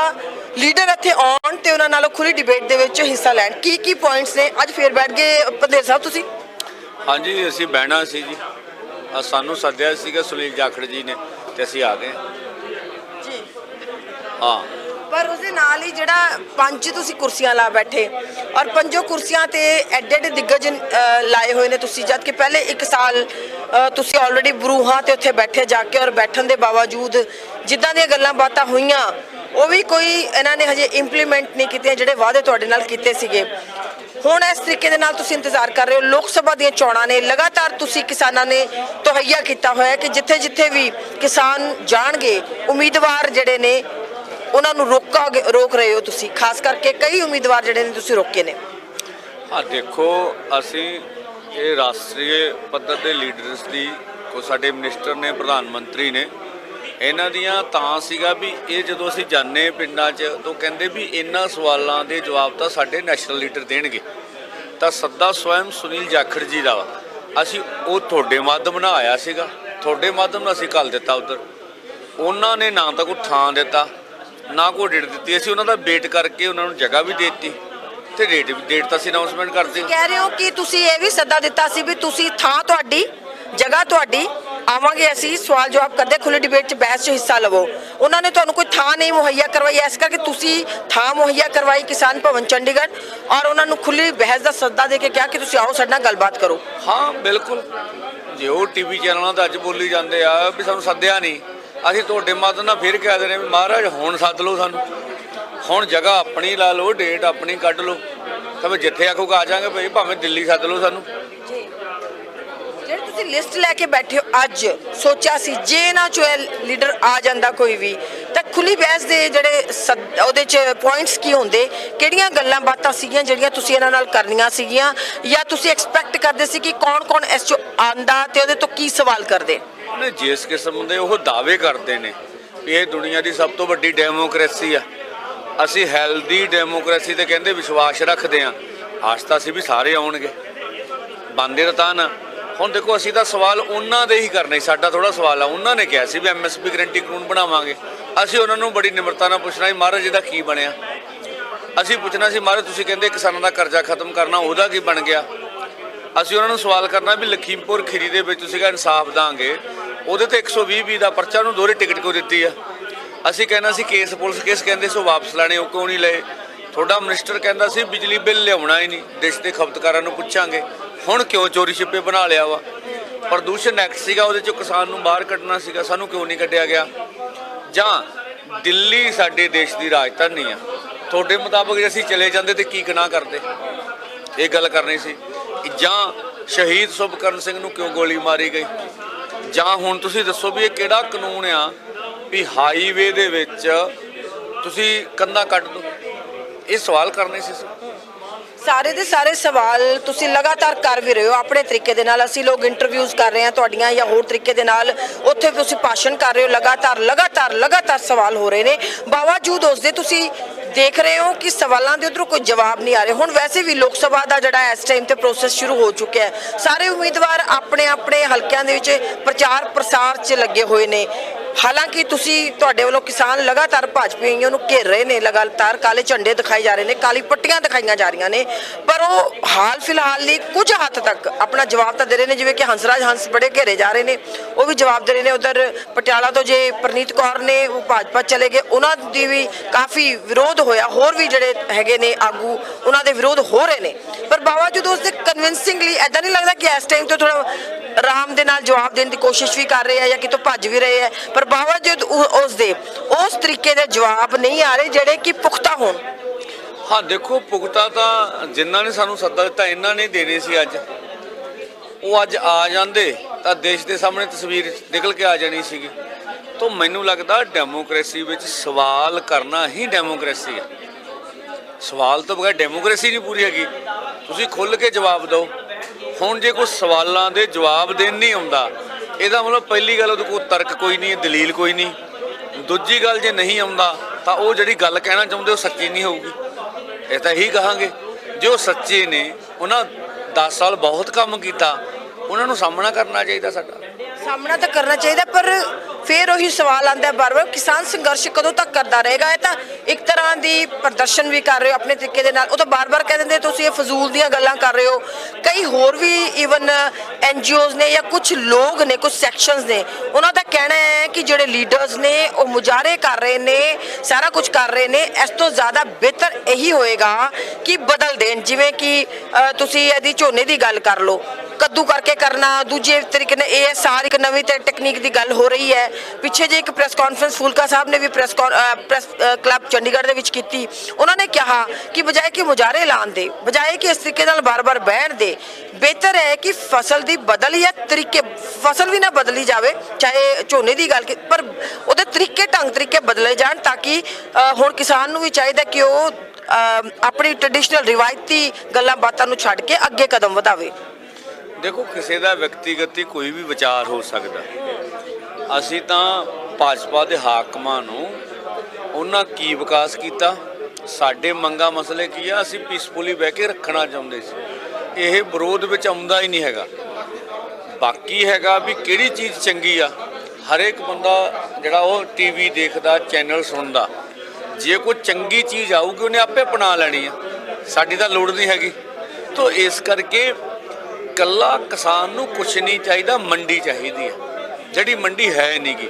ਲੀਡਰ ਇੱਥੇ ਆਉਣ ਤੇ ਉਹਨਾਂ ਨਾਲ ਖੁੱਲੀ ਡਿਬੇਟ ਦੇ ਵਿੱਚ ਹਿੱਸਾ ਲੈਣ। ਕੀ ਕੀ ਪੁਆਇੰਟਸ ਨੇ? ਅੱਜ ਫੇਰ ਬੈਠ ਗਏ ਪੰਡੇਰ ਸਾਹਿਬ ਤੁਸੀਂ। ਹਾਂਜੀ, ਅਸੀਂ ਬਹਿਣਾ ਸੀ ਜੀ। ਸਾਨੂੰ ਸੱਦਿਆ ਸੀਗਾ ਸੁਨੀਲ ਜਾਖੜ ਜੀ ਨੇ। ਤੇ ਅਸੀਂ ਆ ਗਏ। ਜੀ। ਹਾਂ। ਪਰ ਉਸਦੇ ਨਾਲ ਹੀ ਜਿਹੜਾ ਪੰਜ ਤੁਸੀਂ ਕੁਰਸੀਆਂ ਲਾ ਬੈਠੇ ਔਰ ਪੰਜੋ ਕੁਰਸੀਆਂ ਤੇ ਐਡੇ ਐਡੇ ਦਿੱਗਜ ਅ, ਲਾਏ ਹੋਏ ਨੇ ਤੁਸੀਂ ਜਦ ਕਿ ਪਹਿਲੇ 1 ਸਾਲ ਅ, ਤੁਸੀਂ ਆਲਰੇਡੀ ਬਰੂਹਾਂ ਤੇ ਉੱਥੇ ਬੈਠੇ ਜਾ ਕੇ ਔਰ ਬੈਠਣ ਦੇ ਬਾਵਜੂਦ ਜਿੱਦਾਂ ਦੀਆਂ ਗੱਲਾਂ ਬਾਤਾਂ ਹੋਈਆਂ ਉਹ ਵੀ ਕੋਈ ਇਹਨਾਂ ਨੇ ਹਜੇ ਇੰਪਲੀਮੈਂਟ ਨਹੀਂ ਕੀਤੀਆਂ ਜਿਹੜੇ ਵਾਅਦੇ ਤੁਹਾਡੇ ਨਾਲ ਕੀਤੇ ਸੀਗੇ। ਹੁਣ ਇਸ ਤਰੀਕੇ ਦੇ ਨਾਲ ਤੁਸੀਂ ਇੰਤਜ਼ਾਰ ਕਰ ਰਹੇ ਹੋ। ਲੋਕ ਸਭਾ ਦੀਆਂ ਚੋਣਾਂ ਨੇ, ਲਗਾਤਾਰ ਤੁਸੀਂ ਕਿਸਾਨਾਂ ਨੇ ਤਹਈਆ ਕੀਤਾ ਹੋਇਆ ਕਿ ਜਿੱਥੇ ਜਿੱਥੇ ਵੀ ਕਿਸਾਨ ਜਾਣਗੇ, ਉਮੀਦਵਾਰ ਜਿਹੜੇ ਨੇ, ਉਹਨਾਂ ਨੂੰ ਰੋਕਾਂਗੇ, ਰੋਕ ਰਹੇ ਹੋ ਤੁਸੀਂ। ਖਾਸ ਕਰਕੇ ਕਈ ਉਮੀਦਵਾਰ ਜਿਹੜੇ ਨੇ ਤੁਸੀਂ ਰੋਕੇ ਨੇ। ਹਾਂ, ਦੇਖੋ, ਅਸੀਂ ਇਹ ਰਾਸ਼ਟਰੀ ਪੱਧਰ ਦੇ ਲੀਡਰਸ ਦੀ, ਕੋ ਸਾਡੇ ਮਿਨਿਸਟਰ ਨੇ, ਪ੍ਰਧਾਨ ਮੰਤਰੀ ਨੇ ਇਹਨਾਂ ਦੀਆਂ ਤਾਂ ਸੀਗਾ ਵੀ ਇਹ ਜਦੋਂ ਅਸੀਂ ਜਾਣੇ ਪਿੰਡਾਂ 'ਚ ਤਾਂ ਕਹਿੰਦੇ ਵੀ ਇਹਨਾਂ ਸਵਾਲਾਂ ਦੇ ਜਵਾਬ ਤਾਂ ਸਾਡੇ ਨੈਸ਼ਨਲ ਲੀਡਰ ਦੇਣਗੇ। ਤਾਂ ਸੱਦਾ ਸਵੈਮ ਸੁਨੀਲ ਜਾਖੜ ਜੀ ਦਾ ਵਾ। ਅਸੀਂ ਉਹ ਤੁਹਾਡੇ ਮਾਧਮ ਨਾਲ ਆਇਆ ਸੀਗਾ। ਤੁਹਾਡੇ ਮਾਧਮ ਨਾਲ ਅਸੀਂ ਕੱਲ ਦਿੱਤਾ ਉਧਰ। ਉਹਨਾਂ ਨੇ ਨਾ ਤਾਂ ਕੋਈ ਥਾਂ ਦਿੱਤਾ, ਨਾ ਕੋਈ ਡੇਟ ਦਿੱਤੀ। ਅਸੀਂ ਉਹਨਾਂ ਦਾ ਵੇਟ ਕਰਕੇ ਉਹਨਾਂ ਨੂੰ ਜਗ੍ਹਾ ਵੀ ਦੇ ਦਿੱਤੀ। ਤੇ ਡੇਟ ਵੀ ਡੇਟ ਤਾਂ ਅਸੀਂ ਅਨਾਉਂਸਮੈਂਟ ਕਰਦੇ ਕਹਿ ਰਹੇ ਹੋ ਕਿ ਤੁਸੀਂ ਇਹ ਵੀ ਸੱਦਾ ਦਿੱਤਾ ਸੀ ਵੀ ਤੁਸੀਂ ਥਾਂ ਤੁਹਾਡੀ, ਜਗ੍ਹਾ ਤੁਹਾਡੀ ਆਵਾਂਗੇ ਅਸੀਂ ਸਵਾਲ ਜਵਾਬ ਕਰਦੇ ਖੁੱਲੇ ਡਿਬੇਟ 'ਚ ਬਹਿਸ 'ਚ ਹਿੱਸਾ ਲਵੋ। ਉਹਨਾਂ ਨੇ ਤੁਹਾਨੂੰ ਕੋਈ ਥਾਂ ਨਹੀਂ ਮੁਹੱਈਆ ਕਰਵਾਈ ਇਸ ਕਰਕੇ ਤੁਸੀਂ ਥਾਂ ਮੁਹੱਈਆ ਕਰਵਾਈ ਕਿਸਾਨ ਭਵਨ ਚੰਡੀਗੜ੍ਹ ਔਰ ਉਹਨਾਂ ਨੂੰ ਖੁੱਲੀ ਬਹਿਸ ਦਾ ਸੱਦਾ ਦੇ ਕੇ ਕਿਹਾ ਕਿ ਤੁਸੀਂ ਆਓ ਸਾਡੇ ਨਾਲ ਗੱਲਬਾਤ ਕਰੋ। ਹਾਂ ਬਿਲਕੁਲ। ਜੇ ਉਹ ਟੀਵੀ ਚੈਨਲਾਂ ਦਾ ਅੱਜ ਬੋਲੀ ਜਾਂਦੇ ਆ ਵੀ ਸਾਨੂੰ ਸੱਦਿਆ ਨਹੀਂ ਅਸੀਂ ਤੁਹਾਡੇ ਮਾਧਿਅਮ ਨਾਲ ਫਿਰ ਕਹਿ ਦਿੰਦੇ ਵੀ ਮਹਾਰਾਜ ਹੁਣ ਸੱਦ ਲਓ ਸਾਨੂੰ। ਹੁਣ ਜਗ੍ਹਾ ਆਪਣੀ ਲਾ ਲਓ ਡੇਟ ਆਪਣੀ ਕੱਢ ਲਓ। ਤਾਂ ਜਿੱਥੇ ਆਖੋਗਾ ਆ ਜਾਾਂਗੇ ਭਾਈ ਭਾਵੇਂ ਦਿੱਲੀ ਸੱਦ ਲਓ ਸਾਨੂੰ। ਤੁਸੀਂ ਲਿਸਟ ਲੈ ਕੇ ਬੈਠੇ ਅੱਜ। ਸੋਚਿਆ ਸੀ, ਜੇ ਨਾ ਚੋਏ ਲੀਡਰ ਆ ਜਾਂਦਾ ਕੋਈ ਵੀ, ਤਾਂ ਖੁੱਲੀ ਬਹਿਸ ਦੇ ਜਿਹੜੇ ਉਹਦੇ ਚ ਪੁਆਇੰਟਸ ਕੀ ਹੁੰਦੇ? ਕਿਹੜੀਆਂ ਗੱਲਾਂ ਬਾਤਾਂ ਸੀਗੀਆਂ ਜਿਹੜੀਆਂ ਤੁਸੀਂ ਇਹਨਾਂ ਨਾਲ ਕਰਨੀਆਂ ਸੀਗੀਆਂ? ਜਾਂ ਤੁਸੀਂ ਐਕਸਪੈਕਟ ਕਰਦੇ ਸੀ ਕਿ ਕੌਣ-ਕੌਣ ਇਸ ਚੋਂ ਆਂਦਾ ਤੇ ਉਹਦੇ ਤੋਂ ਕੀ ਸਵਾਲ ਕਰਦੇ? ਉਹਨੇ ਜਿਸ ਕਿਸਮ ਦੇ ਉਹ ਦਾਅਵੇ ਕਰਦੇ ਨੇ ਵੀ ਇਹ ਦੁਨੀਆ ਦੀ ਸਭ ਤੋਂ ਵੱਡੀ ਡੈਮੋਕ੍ਰੇਸੀ ਆ। ਅਸੀਂ ਹੈਲਦੀ ਡੈਮੋਕ੍ਰੇਸੀ ਤੇ ਕਹਿੰਦੇ ਵਿਸ਼ਵਾਸ ਰੱਖਦੇ ਆ ਆਸ ਤਾਂ ਅਸੀਂ ਵੀ ਸਾਰੇ ਆਉਣਗੇ। ਬੰਦੇ ਤਾਂ ਨਾ ਹੁਣ ਦੇਖੋ, ਅਸੀਂ ਤਾਂ ਸਵਾਲ ਉਹਨਾਂ ਦੇ ਹੀ ਕਰਨੇ ਸਾਡਾ ਥੋੜਾ ਸਵਾਲ ਆ। ਉਹਨਾਂ ਨੇ ਕਿਹਾ ਸੀ ਵੀ ਐਮਐਸਪੀ ਗਰੰਟੀ ਕਾਨੂੰਨ ਬਣਾਵਾਂਗੇ। ਅਸੀਂ ਉਹਨਾਂ ਨੂੰ ਬੜੀ ਨਿਮਰਤਾ ਨਾਲ ਪੁੱਛਣਾ ਸੀ, ਮਹਾਰਾਜ, ਇਹਦਾ ਕੀ ਬਣਿਆ? ਅਸੀਂ ਪੁੱਛਣਾ ਸੀ, ਮਹਾਰਾਜ, ਤੁਸੀਂ ਕਹਿੰਦੇ ਕਿਸਾਨਾਂ ਦਾ ਕਰਜ਼ਾ ਖਤਮ ਕਰਨਾ, ਉਹਦਾ ਕੀ ਬਣ ਗਿਆ? ਅਸੀਂ ਉਹਨਾਂ ਨੂੰ ਸਵਾਲ ਕਰਨਾ ਵੀ ਲਖੀਮਪੁਰ ਖੀਰੀ ਦੇ ਵਿੱਚ ਤੁਸੀਂ ਕਾ ਇਨਸਾਫ ਦਾਂਗੇ। ਉਹਦੇ ਤੇ 120 ਵੀ ਦਾ ਪਰਚਾ ਨੂੰ ਦੋਹਰੀ ਟਿਕਟ ਕਿਉਂ ਦਿੱਤੀ ਆ? ਅਸੀਂ ਕਹਿੰਦਾ ਸੀ, ਕੇਸ ਪੁਲਿਸ ਕੇਸ ਕਹਿੰਦੇ ਸੋ ਵਾਪਸ ਲੈਣੇ, ਉਹ ਕਿਉਂ ਨਹੀਂ ਲਏ? ਤੁਹਾਡਾ ਮਿਨਿਸਟਰ ਕਹਿੰਦਾ ਸੀ, ਬਿਜਲੀ ਬਿੱਲ ਲਿਆਉਣਾ ਹੀ ਨਹੀਂ। ਦੇਸ਼ ਦੇ ਖਪਤਕਾਰਾਂ ਨੂੰ ਪੁੱਛਾਂਗੇ। ਹੁਣ ਕਿਉਂ ਚੋਰੀ ਛਿੱਪੇ ਬਣਾ ਲਿਆ ਵਾ? ਪ੍ਰਦੂਸ਼ਣ ਐਕਟ ਸੀਗਾ, ਉਹਦੇ ਚੋਂ ਕਿਸਾਨ ਨੂੰ ਬਾਹਰ ਕੱਢਣਾ ਸੀਗਾ, ਸਾਨੂੰ ਕਿਉਂ ਨਹੀਂ ਕੱਢਿਆ ਗਿਆ? ਜਾਂ ਦਿੱਲੀ ਸਾਡੇ ਦੇਸ਼ ਦੀ ਰਾਜਧਾਨੀ ਆ, ਤੁਹਾਡੇ ਮੁਤਾਬਕ ਜੇ ਅਸੀਂ ਚਲੇ ਜਾਂਦੇ ਤੇ ਕੀ ਗੁਨਾਹ ਕਰਦੇ? ਇਹ ਗੱਲ ਕਰਨੀ ਸੀ। ਜਾਂ ਸ਼ਹੀਦ ਸੁਭਕਰਨ ਸਿੰਘ ਨੂੰ ਕਿਉਂ ਗੋਲੀ ਮਾਰੀ ਗਈ? ਜਾਂ ਹੁਣ ਤੁਸੀਂ ਦੱਸੋ ਵੀ ਇਹ ਕਿਹੜਾ ਕਾਨੂੰਨ ਆ ਵੀ ਹਾਈਵੇ ਦੇ ਵਿੱਚ ਤੁਸੀਂ ਕੰਧਾਂ ਕੱਟ ਦੋ? ਇਹ ਸਵਾਲ ਕਰਨੇ ਸੀ, ਸਰ। ਸਾਰੇ ਦੇ ਸਾਰੇ ਸਵਾਲ ਤੁਸੀਂ ਲਗਾਤਾਰ ਕਰ ਵੀ ਰਹੇ ਹੋ। ਆਪਣੇ ਤਰੀਕੇ ਦੇ ਨਾਲ ਅਸੀਂ ਲੋਕ ਇੰਟਰਵਿਊਜ਼ ਕਰ ਰਹੇ ਹਾਂ ਤੁਹਾਡੀਆਂ ਜਾਂ ਹੋਰ ਤਰੀਕੇ ਦੇ ਨਾਲ। ਉੱਥੇ ਵੀ ਤੁਸੀਂ ਭਾਸ਼ਣ ਕਰ ਰਹੇ ਹੋ। ਲਗਾਤਾਰ ਲਗਾਤਾਰ ਲਗਾਤਾਰ ਸਵਾਲ ਹੋ ਰਹੇ ਨੇ। ਬਾਵਜੂਦ ਉਸ ਦੇ ਤੁਸੀਂ ਦੇਖ ਰਹੇ ਹੋ ਕਿ ਸਵਾਲਾਂ ਦੇ ਉਧਰੋਂ ਕੋਈ ਜਵਾਬ ਨਹੀਂ ਆ ਰਹੇ। ਹੁਣ ਵੈਸੇ ਵੀ ਲੋਕ ਸਭਾ ਦਾ ਜਿਹੜਾ ਇਸ ਟਾਈਮ ਤੇ ਪ੍ਰੋਸੈਸ ਸ਼ੁਰੂ ਹੋ ਚੁੱਕਿਆ ਹੈ। ਸਾਰੇ ਉਮੀਦਵਾਰ ਆਪਣੇ ਆਪਣੇ ਹਲਕਿਆਂ ਦੇ ਵਿੱਚ ਪ੍ਰਚਾਰ ਪ੍ਰਸਾਰ 'ਚ ਲੱਗੇ ਹੋਏ ਨੇ। ਹਾਲਾਂਕਿ ਤੁਸੀਂ ਤੁਹਾਡੇ ਵੱਲੋਂ ਕਿਸਾਨ ਲਗਾਤਾਰ ਭਾਜਪਾਈਆਂ ਨੂੰ ਘੇਰ ਰਹੇ ਨੇ, ਲਗਾਤਾਰ ਕਾਲੇ ਝੰਡੇ ਦਿਖਾਏ ਜਾ ਰਹੇ ਨੇ, ਕਾਲੀ ਪੱਟੀਆਂ ਦਿਖਾਈਆਂ ਜਾ ਰਹੀਆਂ ਨੇ, ਪਰ ਉਹ ਹਾਲ ਫਿਲਹਾਲ ਲਈ ਕੁਝ ਹੱਦ ਤੱਕ ਆਪਣਾ ਜਵਾਬ ਤਾਂ ਦੇ ਰਹੇ ਨੇ, ਜਿਵੇਂ ਕਿ ਹੰਸਰਾਜ ਹੰਸ ਬੜੇ ਘੇਰੇ ਜਾ ਰਹੇ ਨੇ, ਉਹ ਵੀ ਜਵਾਬ ਦੇ ਰਹੇ ਨੇ, ਉਧਰ ਪਟਿਆਲਾ ਤੋਂ ਜੇ ਪ੍ਰਨੀਤ ਕੌਰ ਨੇ ਉਹ ਭਾਜਪਾ ਚਲੇ ਗਏ, ਉਹਨਾਂ ਦੀ ਵੀ ਕਾਫੀ ਵਿਰੋਧ ਹੋਇਆ, ਹੋਰ ਵੀ ਜਿਹੜੇ ਹੈਗੇ ਨੇ ਆਗੂ, ਉਹਨਾਂ ਦੇ ਵਿਰੋਧ ਹੋ ਰਹੇ ਨੇ, ਪਰ ਬਾਵਜੂਦ ਉਸ ਦੇ ਕਨਵਿੰਸਿੰਗਲੀ ਐਦਾਂ ਨਹੀਂ ਲੱਗਦਾ ਕਿ ਇਸ ਟਾਈਮ ਤੋਂ ਥੋੜਾ ਆਰਾਮ ਦੇ ਨਾਲ ਜਵਾਬ ਦੇਣ ਦੀ ਕੋਸ਼ਿਸ਼ ਵੀ ਕਰ ਰਹੇ ਆ ਜਾਂ ਕਿਤੋਂ ਭੱਜ ਵੀ ਰਹੇ ਆ, ਪਰ ਬਾਵਜੂਦ ਉਸ ਦੇ ਉਸ ਤਰੀਕੇ ਦੇ ਜਵਾਬ ਨਹੀਂ ਆ ਰਹੇ ਜਿਹੜੇ ਕਿ ਪੁਖਤਾ ਹੋਣ। ਹਾਂ, ਦੇਖੋ ਪੁਗਤਾ ਤਾਂ ਜਿਨ੍ਹਾਂ ਨੇ ਸਾਨੂੰ ਸੱਦਾ ਦਿੱਤਾ, ਇਹਨਾਂ ਨੇ ਦੇਣੇ ਸੀ ਅੱਜ। ਉਹ ਅੱਜ ਆ ਜਾਂਦੇ, ਤਾਂ ਦੇਸ਼ ਦੇ ਸਾਹਮਣੇ ਤਸਵੀਰ ਨਿਕਲ ਕੇ ਆ ਜਾਣੀ ਸੀਗੀ। ਤੋਂ ਮੈਨੂੰ ਲੱਗਦਾ ਡੈਮੋਕ੍ਰੇਸੀ ਵਿੱਚ ਸਵਾਲ ਕਰਨਾ ਹੀ ਡੈਮੋਕ੍ਰੇਸੀ ਹੈ। ਸਵਾਲ ਤੋਂ ਬਗੈਰ ਡੈਮੋਕ੍ਰੇਸੀ ਨਹੀਂ ਪੂਰੀ ਹੈਗੀ। ਤੁਸੀਂ ਖੁੱਲ ਕੇ ਜਵਾਬ ਦਿਓ। ਹੁਣ ਜੇ ਕੋਈ ਸਵਾਲਾਂ ਦੇ ਜਵਾਬ ਦੇਣ ਨਹੀਂ ਆਉਂਦਾ ਇਹਦਾ ਮਤਲਬ ਪਹਿਲੀ ਗੱਲ ਉਹਦੇ ਕੋਲ ਤਰਕ ਕੋਈ ਨਹੀਂ, ਦਲੀਲ ਕੋਈ ਨਹੀਂ। ਦੂਜੀ ਗੱਲ ਜੇ ਨਹੀਂ ਆਉਂਦਾ, ਤਾਂ ਉਹ ਜਿਹੜੀ ਗੱਲ ਕਹਿਣਾ ਚਾਹੁੰਦੇ, ਉਹ ਸੱਚੀ ਨਹੀਂ ਹੋਊਗੀ। ਇਹ ਤਾਂ ਇਹੀ ਕਹਾਂਗੇ, ਜੋ ਸੱਚੇ ਨੇ, ਉਹਨਾਂ 10 ਸਾਲ ਬਹੁਤ ਕੰਮ ਕੀਤਾ, ਉਹਨਾਂ ਨੂੰ ਸਾਹਮਣਾ ਕਰਨਾ ਚਾਹੀਦਾ ਸਾਡਾ। ਸਾਹਮਣਾ ਤਾਂ ਕਰਨਾ ਚਾਹੀਦਾ, ਪਰ ਫਿਰ ਉਹੀ ਸਵਾਲ ਆਂਦਾ ਹੈ ਬਾਰ-ਬਾਰ, ਕਿਸਾਨ ਸੰਘਰਸ਼ ਕਦੋਂ ਤੱਕ ਕਰਦਾ ਰਹੇਗਾ? ਇਹ ਤਾਂ ਇੱਕ ਤਰ੍ਹਾਂ ਦੀ ਪ੍ਰਦਰਸ਼ਨ ਵੀ ਕਰ ਰਹੇ ਹੋ ਆਪਣੇ ਤਰੀਕੇ ਦੇ ਨਾਲ। ਉਹ ਤਾਂ ਬਾਰ-ਬਾਰ ਕਹਿ ਦਿੰਦੇ, ਤੁਸੀਂ ਇਹ ਫਜ਼ੂਲ ਦੀਆਂ ਗੱਲਾਂ ਕਰ ਰਹੇ ਹੋ। ਕਈ ਹੋਰ ਵੀ ਈਵਨ ਐਨਜੀਓਜ਼ ਨੇ ਜਾਂ ਕੁਝ ਲੋਕ ਨੇ ਕੁਝ ਸੈਕਸ਼ਨਸ ਨੇ, ਉਹਨਾਂ ਦਾ ਕਹਿਣਾ ਹੈ ਕਿ ਜਿਹੜੇ ਲੀਡਰਸ ਨੇ, ਉਹ ਮੁਜ਼ਾਹਰੇ ਕਰ ਰਹੇ ਨੇ, ਸਾਰਾ ਕੁਝ ਕਰ ਰਹੇ ਨੇ। ਇਸ ਤੋਂ ਜ਼ਿਆਦਾ ਬਿਹਤਰ ਇਹੀ ਹੋਏਗਾ ਕਿ ਬਦਲ ਦੇਣ। ਜਿਵੇਂ ਕਿ ਤੁਸੀਂ ਇਹਦੀ ਝੋਨੇ ਦੀ ਗੱਲ ਕਰ ਲਓ। ਕੱਦੂ ਕਰਕੇ ਕਰਨਾ, ਦੂਜੇ ਤਰੀਕੇ ਨਾਲ ਇਹ ਏਐਸਆਰ ਇੱਕ ਨਵੀਂ ਤੇ ਟੈਕਨੀਕ ਦੀ ਗੱਲ ਹੋ ਰਹੀ ਹੈ। ਪਿੱਛੇ ਜੇ ਇੱਕ ਪ੍ਰੈਸ ਕਾਨਫਰੰਸ ਫੂਲਕਾ ਸਾਹਿਬ ਨੇ ਵੀ ਪ੍ਰੈਸ ਪ੍ਰੈਸ ਕਲੱਬ ਚੰਡੀਗੜ੍ਹ ਦੇ ਵਿੱਚ ਕੀਤੀ, ਉਹਨਾਂ ਨੇ ਕਿਹਾ ਕਿ ਬਜਾਏ ਕਿ ਮੁਜ਼ਾਹਰੇ ਲਾਣ ਦੇ, ਬਜਾਏ ਕਿ ਇਸ ਤਰੀਕੇ ਨਾਲ ਬਾਰ-ਬਾਰ ਬਹਿਣ ਦੇ, ਬਿਹਤਰ ਹੈ ਕਿ ਫਸਲ ਦੀ ਬਦਲ ਜਾਂ ਤਰੀਕੇ, ਫਸਲ ਵੀ ਨਾ ਬਦਲੀ ਜਾਵੇ, ਚਾਹੇ ਝੋਨੇ ਦੀ ਗੱਲ ਪਰ ਉਹਦੇ ਤਰੀਕੇ, ਢੰਗ ਤਰੀਕੇ ਬਦਲੇ ਜਾਣ ਤਾਂ ਕਿ ਹੁਣ ਕਿਸਾਨ ਨੂੰ ਵੀ ਚਾਹੀਦਾ ਕਿ ਉਹ ਆਪਣੀ ਟ੍ਰੈਡੀਸ਼ਨਲ ਰਿਵਾਇਤੀ ਗੱਲਾਂ ਬਾਤਾਂ ਨੂੰ ਛੱਡ ਕੇ ਅੱਗੇ ਕਦਮ ਵਧਾਵੇ। ਦੇਖੋ, ਕਿਸੇ ਦਾ ਵਿਅਕਤੀਗਤ ਕੋਈ ਵੀ ਵਿਚਾਰ ਹੋ ਸਕਦਾ। ਅਸੀਂ ਤਾਂ ਭਾਜਪਾ ਦੇ ਹਾਕਮਾਂ ਨੂੰ ਉਹਨਾਂ ਕੀ ਵਿਕਾਸ ਕੀਤਾ? ਸਾਡੇ ਮੰਗਾ ਮਸਲੇ ਕੀ ਆ? ਅਸੀਂ ਪੀਸਫੁਲੀ ਬਹਿ ਕੇ ਰੱਖਣਾ ਚਾਹੁੰਦੇ ਸੀ। ਇਹ ਵਿਰੋਧ ਵਿੱਚ ਆਉਂਦਾ ਹੀ ਨਹੀਂ ਹੈਗਾ। ਬਾਕੀ ਹੈਗਾ ਵੀ ਕਿਹੜੀ ਚੀਜ਼ ਚੰਗੀ ਆ? ਹਰੇਕ ਬੰਦਾ ਜਿਹੜਾ ਉਹ ਟੀਵੀ ਦੇਖਦਾ ਚੈਨਲ ਸੁਣਦਾ, ਜੇ ਕੋਈ ਚੰਗੀ ਚੀਜ਼ ਆਊਗੀ, ਉਹਨੇ ਆਪੇ ਅਪਣਾ ਲੈਣੀ ਆ। ਸਾਡੀ ਤਾਂ ਲੋੜ ਨਹੀਂ ਹੈਗੀ। ਤੋਂ ਇਸ ਕਰਕੇ ਕੱਲਾ ਕਿਸਾਨ ਨੂੰ ਕੁਛ ਨਹੀਂ ਚਾਹੀਦਾ, ਮੰਡੀ ਚਾਹੀਦੀ ਹੈ ਜਿਹੜੀ ਮੰਡੀ ਹੈ ਨਹੀਂਗੀ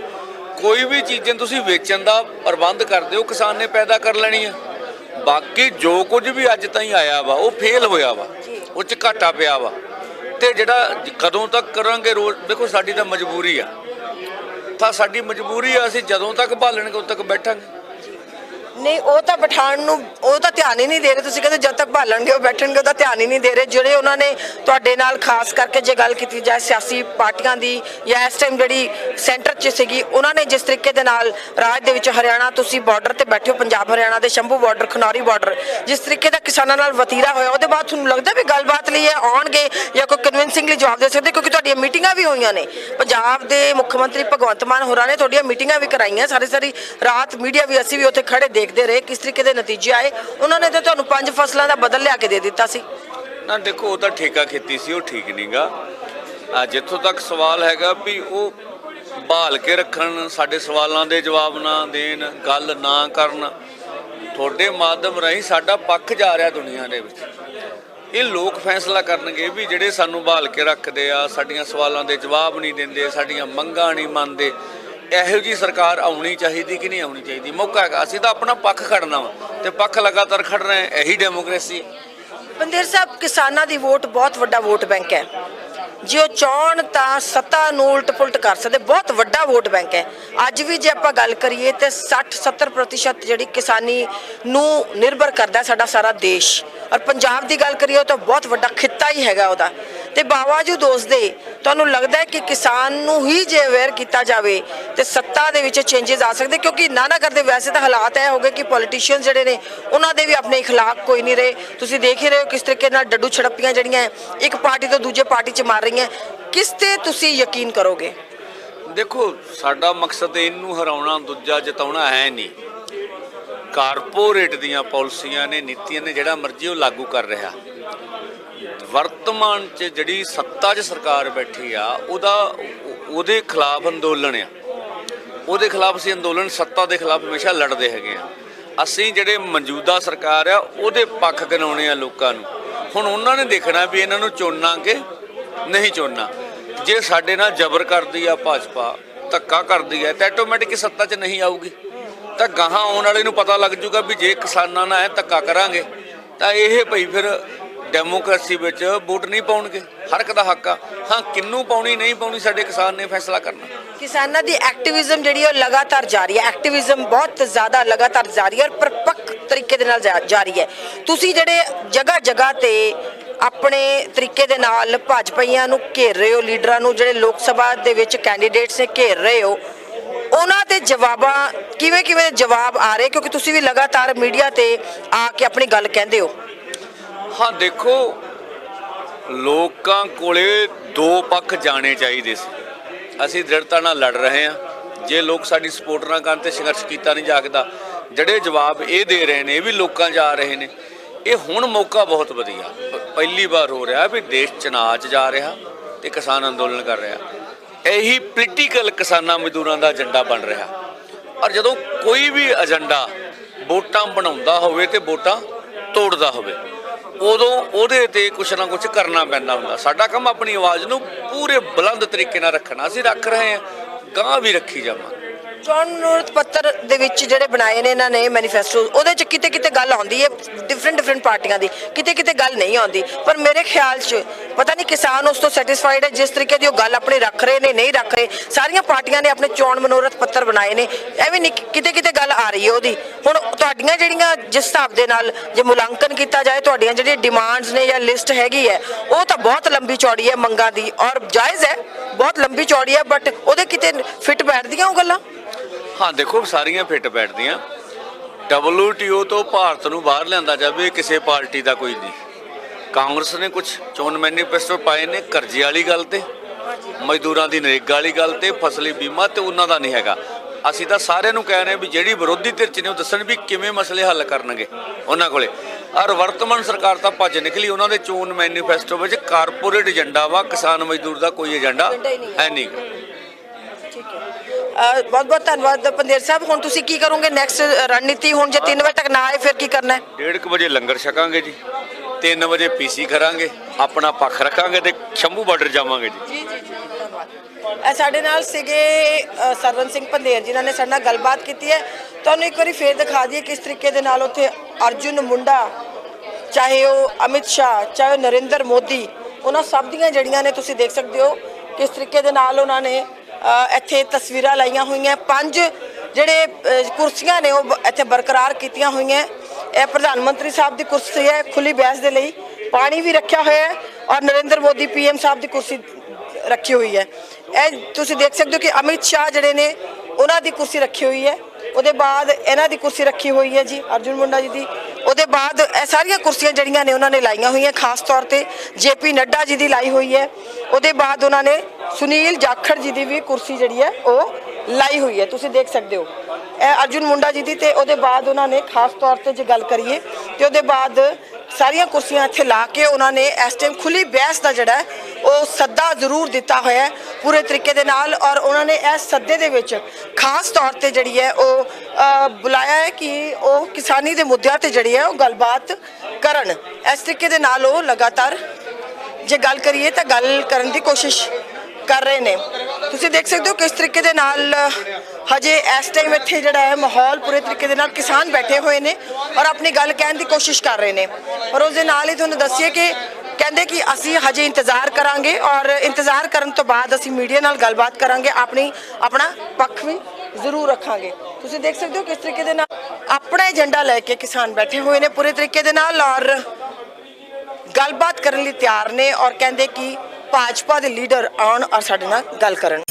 ਕੋਈ ਵੀ ਚੀਜ਼ਾਂ ਤੁਸੀਂ ਵੇਚਣ ਦਾ ਪ੍ਰਬੰਧ ਕਰਦੇ ਹੋ ਕਿਸਾਨ ਨੇ ਪੈਦਾ ਕਰ ਲੈਣੀ ਆ। ਬਾਕੀ ਜੋ ਕੁਝ ਵੀ ਅੱਜ ਤਾਈਂ ਆਇਆ ਵਾ ਉਹ ਫੇਲ ਹੋਇਆ ਵਾ ਉਹ ਚ ਘਾਟਾ ਪਿਆ ਵਾ। ਤੇ ਜਿਹੜਾ ਕਦੋਂ ਤੱਕ ਕਰਾਂਗੇ ਰੋਜ਼ ਦੇਖੋ ਸਾਡੀ ਤਾਂ ਮਜਬੂਰੀ ਆ। ਤਾਂ ਸਾਡੀ ਮਜਬੂਰੀ ਆ ਅਸੀਂ ਜਦੋਂ ਤੱਕ ਭਾਲਣਗੇ ਉਦੋਂ ਤੱਕ ਬੈਠਾਂਗੇ। ਨਹੀਂ, ਉਹ ਤਾਂ ਪਠਾਨ ਨੂੰ, ਉਹ ਤਾਂ ਧਿਆਨ ਹੀ ਨਹੀਂ ਦੇ ਰਹੇ। ਤੁਸੀਂ ਕਹਿੰਦੇ ਜਦ ਤੱਕ ਭਾਲਣਗੇ, ਉਹ ਬੈਠਣਗੇ ਉਹਦਾ ਧਿਆਨ ਹੀ ਨਹੀਂ ਦੇ ਰਹੇ। ਜਿਹੜੇ ਉਹਨਾਂ ਨੇ ਤੁਹਾਡੇ ਨਾਲ ਖਾਸ ਕਰਕੇ ਜੇ ਗੱਲ ਕੀਤੀ ਜਾਏ ਸਿਆਸੀ ਪਾਰਟੀਆਂ ਦੀ ਜਾਂ ਇਸ ਟਾਈਮ ਜਿਹੜੀ ਸੈਂਟਰ 'ਚ ਸੀਗੀ, ਉਹਨਾਂ ਨੇ ਜਿਸ ਤਰੀਕੇ ਦੇ ਨਾਲ ਰਾਜ ਦੇ ਵਿੱਚ ਹਰਿਆਣਾ, ਤੁਸੀਂ ਬਾਰਡਰ ਤੇ ਬੈਠੇ ਹੋ, ਪੰਜਾਬ, ਹਰਿਆਣਾ ਦੇ ਸ਼ੰਭੂ ਬਾਰਡਰ ਖਨੌਰੀ ਬਾਰਡਰ ਜਿਸ ਤਰੀਕੇ ਦਾ ਕਿਸਾਨਾਂ ਨਾਲ ਵਤੀਰਾ ਹੋਇਆ, ਉਹਦੇ ਬਾਅਦ ਤੁਹਾਨੂੰ ਲੱਗਦਾ ਵੀ ਗੱਲਬਾਤ ਲਈ ਇਹ ਆਉਣਗੇ ਜਾਂ ਕੋਈ ਕਨਵਿੰਸਿੰਗਲੀ ਜਵਾਬ ਦੇ ਸਕਦੇ, ਕਿਉਂਕਿ ਤੁਹਾਡੀਆਂ ਮੀਟਿੰਗਾਂ ਵੀ ਹੋਈਆਂ ਨੇ। ਪੰਜਾਬ ਦੇ ਮੁੱਖ ਮੰਤਰੀ ਭਗਵੰਤ ਮਾਨ ਹੋਰਾਂ ਨੇ ਤੁਹਾਡੀਆਂ ਮੀਟਿੰਗਾਂ ਵੀ ਕਰਾਈਆਂ, ਸਾਰੀ ਸਾਰੀ ਰਾਤ ਮੀਡੀਆ ਵੀ ਅਸੀਂ ਵੀ ਉੱਥੇ ਖੜੇ ਦੇਖਦੇ ਰਹੇ, ਕਿਸ ਤਰੀਕੇ ਦੇ ਨਤੀਜੇ ਆਏ, ਉਹਨਾਂ ਨੇ ਤਾਂ ਤੁਹਾਨੂੰ ਪੰਜ ਫਸਲਾਂ ਦਾ ਬਦਲ ਲਿਆ ਕੇ ਦੇ ਦਿੱਤਾ ਸੀ। ਨਾ, ਦੇਖੋ, ਉਹ ਤਾਂ ਠੇਕਾ ਖੇਤੀ ਸੀ, ਉਹ ਠੀਕ ਨਹੀਂਗਾ ਆ ਜਿੱਥੋਂ ਤੱਕ ਸਵਾਲ ਹੈਗਾ ਵੀ ਉਹ ਬਹਾਲ ਕੇ ਰੱਖਣ, ਸਾਡੇ ਸਵਾਲਾਂ ਦੇ ਜਵਾਬ ਨਾ ਦੇਣ, ਗੱਲ ਨਾ ਕਰਨ। ਤੁਹਾਡੇ ਮਾਧਿਅਮ ਰਾਹੀਂ ਸਾਡਾ ਪੱਖ ਜਾ ਰਿਹਾ ਦੁਨੀਆ ਦੇ ਵਿੱਚ। ਇਹ ਲੋਕ ਫੈਸਲਾ ਕਰਨਗੇ ਵੀ ਜਿਹੜੇ ਸਾਨੂੰ ਬਹਾਲ ਕੇ ਰੱਖਦੇ ਆ, ਸਾਡੀਆਂ ਸਵਾਲਾਂ ਦੇ ਜਵਾਬ ਨਹੀਂ ਦਿੰਦੇ, ਸਾਡੀਆਂ ਮੰਗਾਂ ਨਹੀਂ ਮੰਨਦੇ। ਇਹੋ ਜੀ ਸਰਕਾਰ ਆਉਣੀ ਚਾਹੀਦੀ ਕਿ ਨਹੀਂ ਆਉਣੀ ਚਾਹੀਦੀ? ਮੌਕਾ ਹੈਗਾ। ਅਸੀਂ ਤਾਂ ਆਪਣਾ ਪੱਖ ਖੜਨਾ ਵਾ ਤੇ ਪੱਖ ਲਗਾਤਾਰ ਖੜ ਰਹੇ ਹਾਂ। ਇਹੀ ਡੈਮੋਕ੍ਰੇਸੀ। ਬੰਦੇਰ ਸਾਹਿਬ, ਕਿਸਾਨਾਂ ਦੀ ਵੋਟ ਬਹੁਤ ਵੱਡਾ ਵੋਟ ਬੈਂਕ ਹੈ। ਜੇ ਉਹ ਚਾਹਣ ਤਾਂ ਸੱਤਾ ਨੂੰ ਉਲਟ ਪੁਲਟ ਕਰ ਸਕਦੇ। ਬਹੁਤ ਵੱਡਾ ਵੋਟ ਬੈਂਕ ਹੈ। ਅੱਜ ਵੀ ਜੇ ਆਪਾਂ ਗੱਲ ਕਰੀਏ ਤੇ 60 70% ਜਿਹੜੀ ਕਿਸਾਨੀ ਨੂੰ ਨਿਰਭਰ ਕਰਦਾ ਸਾਡਾ ਸਾਰਾ ਦੇਸ਼। ਔਰ ਪੰਜਾਬ ਦੀ ਗੱਲ ਕਰੀਏ ਤਾਂ ਬਹੁਤ ਵੱਡਾ ਖਿੱਤਾ ਹੀ ਹੈਗਾ ਉਹਦਾ। ਤੇ ਬਾਵਜੂਦ ਉਸ ਦੇ ਤੁਹਾਨੂੰ ਲੱਗਦਾ ਹੈ ਕਿ ਕਿਸਾਨ ਨੂੰ ਹੀ ਜੇ ਅਵੇਅਰ ਕੀਤਾ ਜਾਵੇ ਤੇ ਸੱਤਾ ਦੇ ਵਿੱਚ ਚੇਂਜਸ ਆ ਸਕਦੇ ਕਿਉਂਕਿ ਨਾ ਨਾ ਕਰਦੇ ਵੈਸੇ ਤਾਂ ਹਾਲਾਤ ਇਹ ਹੋ ਗਏ ਕਿ ਪੋਲੀਟੀਸ਼ੀਅਨਸ ਜਿਹੜੇ ਨੇ ਉਹਨਾਂ ਦੇ ਵੀ ਆਪਣੇ اخلاق ਕੋਈ ਨਹੀਂ ਰਹੇ ਤੁਸੀਂ ਦੇਖ ਹੀ ਰਹੇ ਹੋ ਕਿਸ ਤਰੀਕੇ ਨਾਲ ਡੱਡੂ ਛੜੱਪੀਆਂ ਜਿਹੜੀਆਂ ਹੈ, ਇੱਕ ਪਾਰਟੀ ਤੋਂ ਦੂਜੇ ਪਾਰਟੀ 'ਚ ਮਾਰ ਰਹੀਆਂ ਕਿਸ ਤੇ ਤੁਸੀਂ ਯਕੀਨ ਕਰੋਗੇ ਦੇਖੋ ਸਾਡਾ ਮਕਸਦ ਇਹਨੂੰ ਹਰਾਉਣਾ ਦੂਜਾ ਜਿਤਾਉਣਾ ਹੈ ਨਹੀਂ ਕਾਰਪੋਰੇਟ ਦੀਆਂ ਪਾਲਿਸੀਆਂ ਨੇ ਨੀਤੀਆਂ ਨੇ ਜਿਹੜਾ ਮਰਜ਼ੀ ਉਹ ਲਾਗੂ ਕਰ ਰਿਹਾ ਵਰਤਮਾਨ 'ਚ ਜਿਹੜੀ ਸੱਤਾ 'ਚ ਸਰਕਾਰ ਬੈਠੀ ਆ, ਉਹਦਾ ਉਹਦੇ ਖਿਲਾਫ ਅੰਦੋਲਨ ਆ। ਉਹਦੇ ਖਿਲਾਫ ਅਸੀਂ ਅੰਦੋਲਨ, ਸੱਤਾ ਦੇ ਖਿਲਾਫ ਹਮੇਸ਼ਾ ਲੜਦੇ ਹੈਗੇ ਆ। ਅਸੀਂ ਜਿਹੜੇ ਮੌਜੂਦਾ ਸਰਕਾਰ ਆ, ਉਹਦੇ ਪੱਖ ਗਨਾਉਣੇ ਆ ਲੋਕਾਂ ਨੂੰ। ਹੁਣ ਉਹਨਾਂ ਨੇ ਦੇਖਣਾ ਵੀ ਇਹਨਾਂ ਨੂੰ ਚੁਣਨਾ ਕਿ ਨਹੀਂ ਚੁਣਨਾ। ਜੇ ਸਾਡੇ ਨਾਲ ਜ਼ਬਰ ਕਰਦੀ ਆ ਭਾਜਪਾ, ਧੱਕਾ ਕਰਦੀ ਹੈ ਤਾਂ ਆਟੋਮੈਟਿਕ ਸੱਤਾ 'ਚ ਨਹੀਂ ਆਊਗੀ। ਤਾਂ ਗਾਹਾਂ ਆਉਣ ਵਾਲੇ ਨੂੰ ਪਤਾ ਲੱਗ ਜੂਗਾ ਵੀ ਜੇ ਕਿਸਾਨਾਂ ਨਾਲ ਐ ਧੱਕਾ ਕਰਾਂਗੇ, ਤਾਂ ਇਹ ਭਈ ਫਿਰ ਡੈਮੋਕ੍ਰੇਸੀ ਵਿੱਚ ਵੋਟ ਨਹੀਂ ਪਾਉਣਗੇ। ਹਰ ਇੱਕ ਦਾ ਹੱਕ ਆ। ਹਾਂ, ਕਿੰਨੂੰ ਪਾਉਣੀ, ਨਹੀਂ ਪਾਉਣੀ, ਸਾਡੇ ਕਿਸਾਨ ਨੇ ਫੈਸਲਾ ਕਰਨਾ। ਕਿਸਾਨਾਂ ਦੀ ਐਕਟਿਵਿਜ਼ਮ ਜਿਹੜੀ ਉਹ ਲਗਾਤਾਰ ਜਾਰੀ ਹੈ ਐਕਟਿਵਿਜ਼ਮ ਬਹੁਤ ਜ਼ਿਆਦਾ ਲਗਾਤਾਰ ਜਾਰੀ ਹੈ ਔਰ ਪਰਪੱਕ ਤਰੀਕੇ ਦੇ ਨਾਲ ਜਾਰੀ ਹੈ ਤੁਸੀਂ ਜਿਹੜੇ ਜਗ੍ਹਾ ਜਗ੍ਹਾ ਤੇ ਆਪਣੇ ਤਰੀਕੇ ਦੇ ਨਾਲ ਭਾਜਪਾਈਆਂ ਨੂੰ ਘੇਰ ਰਹੇ ਹੋ, ਲੀਡਰਾਂ ਨੂੰ ਜਿਹੜੇ ਲੋਕ ਸਭਾ ਦੇ ਵਿੱਚ ਕੈਂਡੀਡੇਟਸ ਨੇ ਘੇਰ ਰਹੇ ਹੋ, ਉਹਨਾਂ ਦੇ ਜਵਾਬਾਂ ਕਿਵੇਂ ਕਿਵੇਂ ਜਵਾਬ ਆ ਰਹੇ? ਕਿਉਂਕਿ ਤੁਸੀਂ ਵੀ ਲਗਾਤਾਰ ਮੀਡੀਆ ਤੇ ਆ ਕੇ ਆਪਣੀ ਗੱਲ ਕਹਿੰਦੇ ਹੋ। ਹਾਂ ਦੇਖੋ, ਲੋਕਾਂ ਕੋਲੇ ਦੋ ਪੱਖ ਜਾਣੇ ਚਾਹੀਦੇ ਸੀ। ਅਸੀਂ ਦ੍ਰਿੜਤਾ ਨਾਲ ਲੜ ਰਹੇ ਹਾਂ। ਜੇ ਲੋਕ ਸਾਡੀ ਸਪੋਰਟ ਨਾ ਕਰਨ ਤੇ ਸੰਘਰਸ਼ ਕੀਤਾ ਨਹੀਂ ਜਾਗਦਾ ਜਿਹੜੇ ਜਵਾਬ ਇਹ ਦੇ ਰਹੇ ਨੇ, ਇਹ ਵੀ ਲੋਕਾਂ ਜਾ ਰਹੇ ਨੇ। ਇਹ ਹੁਣ ਮੌਕਾ ਬਹੁਤ ਵਧੀਆ। ਪਹਿਲੀ ਵਾਰ ਹੋ ਰਿਹਾ ਵੀ ਦੇਸ਼ ਚਨਾਅ 'ਚ ਜਾ ਰਿਹਾ ਤੇ ਕਿਸਾਨ ਅੰਦੋਲਨ ਕਰ ਰਿਹਾ। ਇਹੀ ਪੋਲੀਟੀਕਲ ਕਿਸਾਨਾਂ ਮਜ਼ਦੂਰਾਂ ਦਾ ਏਜੰਡਾ ਬਣ ਰਿਹਾ। ਔਰ ਜਦੋਂ ਕੋਈ ਵੀ ਏਜੰਡਾ ਵੋਟਾਂ ਬਣਾਉਂਦਾ ਹੋਵੇ ਤੇ ਵੋਟਾਂ ਤੋੜਦਾ ਹੋਵੇ ਉਦੋਂ ਉਹਦੇ ਤੇ ਕੁਛ ਨਾ ਕੁਛ ਕਰਨਾ ਪੈਂਦਾ ਹੁੰਦਾ। ਸਾਡਾ ਕੰਮ ਆਪਣੀ ਆਵਾਜ਼ ਨੂੰ ਪੂਰੇ ਬੁਲੰਦ ਤਰੀਕੇ ਨਾਲ ਰੱਖਣਾ। ਅਸੀਂ ਰੱਖ ਰਹੇ ਹਾਂ ਗਾਂ ਵੀ ਰੱਖੀ ਜਾਵਾਂਗੇ ਚੋਣ ਮਨੋਰਥ ਪੱਤਰ ਦੇ ਵਿੱਚ ਜਿਹੜੇ ਬਣਾਏ ਨੇ ਇਹਨਾਂ ਨੇ ਮੈਨੀਫੈਸਟੋ ਉਹਦੇ ਚ ਕਿਤੇ ਕਿਤੇ ਗੱਲ ਆਉਂਦੀ ਹੈ ਡਿਫਰੈਂਟ ਡਿਫਰੈਂਟ ਪਾਰਟੀਆਂ ਦੀ, ਕਿਤੇ ਕਿਤੇ ਗੱਲ ਨਹੀਂ ਆਉਂਦੀ। ਪਰ ਮੇਰੇ ਖਿਆਲ 'ਚ, ਪਤਾ ਨਹੀਂ ਕਿਸਾਨ ਉਸ ਤੋਂ ਸੈਟੀਸਫਾਈਡ ਹੈ, ਜਿਸ ਤਰੀਕੇ ਦੀ ਉਹ ਗੱਲ ਆਪਣੇ ਰੱਖ ਰਹੇ ਨੇ, ਨਹੀਂ ਰੱਖ ਰਹੇ, ਸਾਰੀਆਂ ਪਾਰਟੀਆਂ ਨੇ ਆਪਣੇ ਚੋਣ ਮਨੋਰਥ ਪੱਤਰ ਬਣਾਏ ਨੇ। ਐਵੇਂ ਨਹੀਂ ਕਿ- ਕਿਤੇ ਕਿਤੇ ਗੱਲ ਆ ਰਹੀ ਹੈ ਉਹਦੀ। ਹੁਣ ਤੁਹਾਡੀਆਂ ਜਿਹੜੀਆਂ ਜਿਸ ਹਿਸਾਬ ਦੇ ਨਾਲ ਜੇ ਮੁਲਾਂਕਣ ਕੀਤਾ ਜਾਏ, ਤੁਹਾਡੀਆਂ ਜਿਹੜੀਆਂ ਡਿਮਾਂਡਸ ਨੇ ਜਾਂ ਲਿਸਟ ਹੈਗੀ ਹੈ, ਉਹ ਤਾਂ ਬਹੁਤ ਲੰਬੀ ਚੌੜੀ ਹੈ ਮੰਗਾਂ ਦੀ। ਔਰ ਜਾਇਜ਼ ਹੈ, ਬਹੁਤ ਲੰਬੀ ਚੌੜੀ ਹੈ ਬਟ ਉਹਦੇ ਕਿਤੇ ਫਿੱਟ ਬੈਠਦੀਆਂ ਉਹ ਗੱਲਾਂ? ਹਾਂ ਦੇਖੋ ਸਾਰੀਆਂ ਫਿੱਟ ਬੈਠਦੀਆਂ। WTO ਤੋਂ ਭਾਰਤ ਨੂੰ ਬਾਹਰ ਲਿਆਂਦਾ ਜਾਵੇ ਕਿਸੇ ਪਾਰਟੀ ਦਾ ਕੋਈ ਨਹੀਂ। ਕਾਂਗਰਸ ਨੇ ਕੁਝ ਚੋਣ ਮੈਨੀਫੈਸਟੋ ਪਾਏ ਨੇ ਕਰਜ਼ੇ ਵਾਲੀ ਗੱਲ ਤੇ ਮਜ਼ਦੂਰਾਂ ਦੀ ਨਰੇਗਾ ਵਾਲੀ ਗੱਲ ਤੇ ਫਸਲੀ ਬੀਮਾ ਤੇ ਉਹਨਾਂ ਦਾ ਨਹੀਂ ਹੈਗਾ। ਅਸੀਂ ਤਾਂ ਸਾਰਿਆਂ ਨੂੰ ਕਹਿ ਰਹੇ ਵੀ ਜਿਹੜੀ ਵਿਰੋਧੀ ਧਿਰ ਚ ਨੇ ਉਹ ਦੱਸਣ ਵੀ ਕਿਵੇਂ ਮਸਲੇ ਹੱਲ ਕਰਨਗੇ ਉਹਨਾਂ ਕੋਲੇ। ਔਰ ਵਰਤਮਾਨ ਸਰਕਾਰ ਤਾਂ ਭੱਜ ਨਿਕਲੀ ਉਹਨਾਂ ਦੇ ਚੋਣ ਮੈਨੀਫੈਸਟੋ ਵਿੱਚ ਕਾਰਪੋਰੇਟ ਏਜੰਡਾ ਵਾ ਕਿਸਾਨ ਮਜ਼ਦੂਰ ਦਾ ਕੋਈ ਏਜੰਡਾ ਹੈ ਨਹੀਂ ਬਹੁਤ ਬਹੁਤ ਧੰਨਵਾਦ ਪੰਦੇਰ ਸਾਹਿਬ। ਹੁਣ ਤੁਸੀਂ ਕੀ ਕਰੋਗੇ? ਨੈਕਸਟ ਰਣਨੀਤੀ ਹੁਣ ਜੇ 3 ਵਜੇ ਤੱਕ ਨਾ ਆਏ ਫਿਰ ਕੀ ਕਰਨਾ ਹੈ? ਡੇਢ ਕੁ ਵਜੇ ਲੰਗਰ ਛਕਾਂਗੇ ਜੀ। 3 ਵਜੇ ਪੀਸੀ ਕਰਾਂਗੇ ਆਪਣਾ ਪੱਖ ਰੱਖਾਂਗੇ ਤੇ ਸ਼ੰਭੂ ਬਾਰਡਰ ਜਾਵਾਂਗੇ ਜੀ। ਜੀ ਜੀ ਜੀ ਧੰਨਵਾਦ। ਇਹ ਸਾਡੇ ਨਾਲ ਸੀਗੇ ਸਰਵਨ ਸਿੰਘ ਪੰਦੇਰ ਜਿਨ੍ਹਾਂ ਨੇ ਸਾਡੇ ਨਾਲ ਗੱਲਬਾਤ ਕੀਤੀ ਹੈ। ਤੁਹਾਨੂੰ ਇੱਕ ਵਾਰੀ ਫੇਰ ਦਿਖਾ ਦਈਏ ਕਿਸ ਤਰੀਕੇ ਦੇ ਨਾਲ ਉੱਥੇ ਅਰਜੁਨ ਮੁੰਡਾ ਚਾਹੇ ਉਹ ਅਮਿਤ ਸ਼ਾਹ ਚਾਹੇ ਨਰਿੰਦਰ ਮੋਦੀ ਉਹਨਾਂ ਸਭ ਦੀਆਂ ਜਿਹੜੀਆਂ ਨੇ ਤੁਸੀਂ ਦੇਖ ਸਕਦੇ ਹੋ ਕਿਸ ਤਰੀਕੇ ਦੇ ਨਾਲ ਉਹਨਾਂ ਨੇ ਇੱਥੇ ਤਸਵੀਰਾਂ ਲਾਈਆਂ ਹੋਈਆਂ। ਪੰਜ ਜਿਹੜੇ ਕੁਰਸੀਆਂ ਨੇ, ਉਹ ਬ- ਇੱਥੇ ਬਰਕਰਾਰ ਕੀਤੀਆਂ ਹੋਈਆਂ। ਇਹ ਪ੍ਰਧਾਨ ਮੰਤਰੀ ਸਾਹਿਬ ਦੀ ਕੁਰਸੀ ਹੈ ਖੁੱਲੀ ਬਹਿਸ ਦੇ ਲਈ। ਪਾਣੀ ਵੀ ਰੱਖਿਆ ਹੋਇਆ ਹੈ ਔਰ ਨਰਿੰਦਰ ਮੋਦੀ ਪੀਐਮ ਸਾਹਿਬ ਦੀ ਕੁਰਸੀ ਰੱਖੀ ਹੋਈ ਹੈ। ਇਹ ਤੁਸੀਂ ਦੇਖ ਸਕਦੇ ਹੋ ਕਿ ਅਮਿਤ ਸ਼ਾਹ ਜਿਹੜੇ ਨੇ, ਉਹਨਾਂ ਦੀ ਕੁਰਸੀ ਰੱਖੀ ਹੋਈ ਹੈ। ਉਹਦੇ ਬਾਅਦ ਇਹਨਾਂ ਦੀ ਕੁਰਸੀ ਰੱਖੀ ਹੋਈ ਹੈ ਜੀ, ਅਰਜੁਨ ਮੁੰਡਾ ਜੀ ਦੀ। ਉਹਦੇ ਬਾਅਦ ਇਹ ਸਾਰੀਆਂ ਕੁਰਸੀਆਂ ਜਿਹੜੀਆਂ ਨੇ ਉਹਨਾਂ ਨੇ ਲਾਈਆਂ ਹੋਈਆਂ, ਖਾਸ ਤੌਰ ਤੇ ਜੇਪੀ ਨੱਡਾ ਜੀ ਦੀ ਲਾਈ ਹੋਈ ਹੈ। ਉਹਦੇ ਬਾਅਦ ਉਹਨਾਂ ਨੇ ਸੁਨੀਲ ਜਾਖੜ ਜੀ ਦੀ ਵੀ ਕੁਰਸੀ ਜਿਹੜੀ ਹੈ ਉਹ ਲਾਈ ਹੋਈ ਹੈ। ਤੁਸੀਂ ਦੇਖ ਸਕਦੇ ਹੋ। ਅਰਜੁਨ ਮੁੰਡਾ ਜੀ ਦੀ ਤੇ ਉਹਦੇ ਬਾਅਦ ਉਹਨਾਂ ਨੇ ਖਾਸ ਤੌਰ ਤੇ ਜੇ ਗੱਲ ਕਰੀਏ ਤੇ ਉਹਦੇ ਬਾਅਦ ਸਾਰੀਆਂ ਕੁਰਸੀਆਂ ਇੱਥੇ ਲਾ ਕੇ ਉਹਨਾਂ ਨੇ ਇਸ ਟਾਈਮ ਖੁੱਲੀ ਬਹਿਸ ਦਾ ਜਿਹੜਾ ਉਹ ਸੱਦਾ ਜ਼ਰੂਰ ਦਿੱਤਾ ਹੋਇਆ ਪੂਰੇ ਤਰੀਕੇ ਦੇ ਨਾਲ ਔਰ ਉਹਨਾਂ ਨੇ ਇਸ ਸੱਦੇ ਦੇ ਵਿੱਚ ਖਾਸ ਤੌਰ ਤੇ ਜਿਹੜੀ ਹੈ, ਉਹ ਬੁਲਾਇਆ ਹੈ ਕਿ ਉਹ ਕਿਸਾਨੀ ਦੇ ਮੁੱਦਿਆਂ ਤੇ ਜਿਹੜੀ ਹੈ, ਉਹ ਗੱਲਬਾਤ ਕਰਨ। ਇਸ ਤਰੀਕੇ ਦੇ ਨਾਲ ਉਹ ਲਗਾਤਾਰ ਜੇ ਗੱਲ ਕਰੀਏ ਤਾਂ ਗੱਲ ਕਰਨ ਦੀ ਕੋਸ਼ਿਸ਼ ਕਰ ਰਹੇ ਨੇ। ਤੁਸੀਂ ਦੇਖ ਸਕਦੇ ਹੋ ਕਿਸ ਤਰੀਕੇ ਦੇ ਨਾਲ ਹਜੇ ਇਸ ਟਾਈਮ ਇੱਥੇ ਜਿਹੜਾ ਹੈ ਮਾਹੌਲ ਪੂਰੇ ਤਰੀਕੇ ਦੇ ਨਾਲ ਕਿਸਾਨ ਬੈਠੇ ਹੋਏ ਨੇ ਔਰ ਆਪਣੀ ਗੱਲ ਕਹਿਣ ਦੀ ਕੋਸ਼ਿਸ਼ ਕਰ ਰਹੇ ਨੇ। ਔਰ ਉਸ ਦੇ ਨਾਲ ਹੀ ਤੁਹਾਨੂੰ ਦੱਸੀਏ ਕਿ ਕਹਿੰਦੇ ਕਿ ਅਸੀਂ ਹਜੇ ਇੰਤਜ਼ਾਰ ਕਰਾਂਗੇ ਔਰ ਇੰਤਜ਼ਾਰ ਕਰਨ ਤੋਂ ਬਾਅਦ ਅਸੀਂ ਮੀਡੀਆ ਨਾਲ ਗੱਲਬਾਤ ਕਰਾਂਗੇ, ਆਪਣੀ, ਆਪਣਾ ਪੱਖ ਵੀ ਜ਼ਰੂਰ ਰੱਖਾਂਗੇ। ਤੁਸੀਂ ਦੇਖ ਸਕਦੇ ਹੋ ਕਿਸ ਤਰੀਕੇ ਦੇ ਨਾਲ ਆਪਣਾ ਏਜੰਡਾ ਲੈ ਕੇ ਕਿਸਾਨ ਬੈਠੇ ਹੋਏ ਨੇ ਪੂਰੇ ਤਰੀਕੇ ਦੇ ਨਾਲ ਔਰ ਗੱਲਬਾਤ ਕਰਨ ਲਈ ਤਿਆਰ ਨੇ ਔਰ ਕਹਿੰਦੇ ਕਿ ਭਾਜਪਾ ਦੇ ਲੀਡਰ ਆਉਣ ਔਰ ਸਾਡੇ ਨਾਲ ਗੱਲ ਕਰਨ।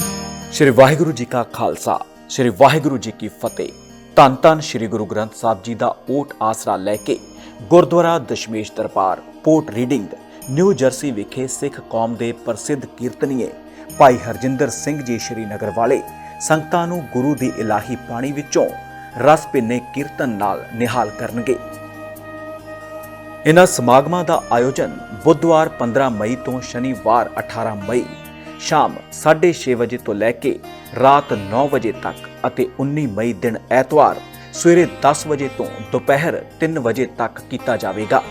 ਸ਼੍ਰੀ ਵਾਹਿਗੁਰੂ ਜੀ ਕਾ ਖਾਲਸਾ। ਸ਼੍ਰੀ ਵਾਹਿਗੁਰੂ ਜੀ ਕੀ ਫਤਿਹ। ਧੰਨ ਧੰਨ ਸ਼੍ਰੀ ਗੁਰੂ ਗ੍ਰੰਥ ਸਾਹਿਬ ਜੀ ਦਾ ਓਟ ਆਸਰਾ ਲੈ ਕੇ Gurdwara Dashmesh Darbar Port Reading New Jersey ਵਿਖੇ ਸਿੱਖ ਕੌਮ ਦੇ ਪ੍ਰਸਿੱਧ ਕੀਰਤਨੀਏ ਭਾਈ ਹਰਜਿੰਦਰ ਸਿੰਘ ਜੀ ਸ਼੍ਰੀ ਨਗਰ ਵਾਲੇ ਸੰਗਤਾਂ ਨੂੰ ਗੁਰੂ ਦੀ ਇਲਾਹੀ ਬਾਣੀ ਵਿੱਚੋਂ ਰਸ ਭਿੰਨੇ ਕੀਰਤਨ ਨਾਲ ਨਿਹਾਲ ਕਰਨਗੇ। ਇਨ੍ਹਾਂ ਸਮਾਗਮਾਂ ਦਾ ਆਯੋਜਨ ਬੁੱਧਵਾਰ 15 ਮਈ ਤੋਂ ਸ਼ਨੀਵਾਰ 18 ਮਈ ਸ਼ਾਮ 6:30 ਵਜੇ ਤੋਂ ਲੈ ਕੇ ਰਾਤ 9 ਵਜੇ ਤੱਕ ਅਤੇ 19 ਮਈ ਦਿਨ ਐਤਵਾਰ ਸਵੇਰੇ 10 ਵਜੇ ਤੋਂ ਦੁਪਹਿਰ 3 ਵਜੇ ਤੱਕ ਕੀਤਾ ਜਾਵੇਗਾ।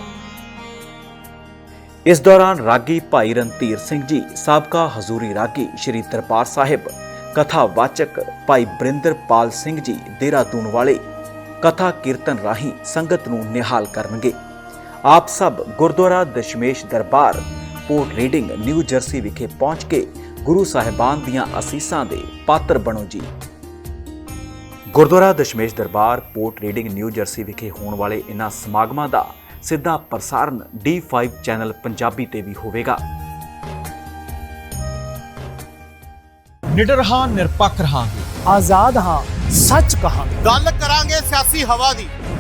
ਇਸ ਦੌਰਾਨ ਰਾਗੀ ਭਾਈ ਰਣਧੀਰ ਸਿੰਘ ਜੀ, ਸਾਬਕਾ ਹਜ਼ੂਰੀ ਰਾਗੀ ਸ਼੍ਰੀ ਦਰਬਾਰ ਸਾਹਿਬ, ਕਥਾਵਾਚਕ ਭਾਈ ਬ੍ਰਿੰਦਰਪਾਲ ਸਿੰਘ ਜੀ ਦੇਹਰਾਦੂਨ ਵਾਲੇ ਕਥਾ ਕੀਰਤਨ ਰਾਹੀਂ ਸੰਗਤ ਨੂੰ ਨਿਹਾਲ ਕਰਨਗੇ। ਆਪ ਸਭ Gurdwara Dashmesh Darbar, Port Reading New Jersey ਵਿਖੇ ਪਹੁੰਚ ਕੇ ਗੁਰੂ ਸਾਹਿਬਾਨ ਦੀਆਂ ਅਸੀਸਾਂ ਦੇ ਪਾਤਰ ਬਣੋ ਜੀ। Gurdwara Dashmesh Darbar Port Reading New Jersey ਵਿਖੇ ਹੋਣ ਵਾਲੇ ਇਨ੍ਹਾਂ ਸਮਾਗਮਾਂ ਦਾ ਸਿੱਧਾ ਪ੍ਰਸਾਰਣ D5 ਚੈਨਲ ਪੰਜਾਬੀ ਤੇ ਵੀ ਹੋਵੇਗਾ। ਨਿਡਰ ਹਾਂ ਨਿਰਪੱਖ ਰਹਾਂਗੇ। ਆਜ਼ਾਦ ਹਾਂ ਸੱਚ ਕਹਾਂਗੇ। ਗੱਲ ਕਰਾਂਗੇ ਸਿਆਸੀ ਹਵਾ ਦੀ।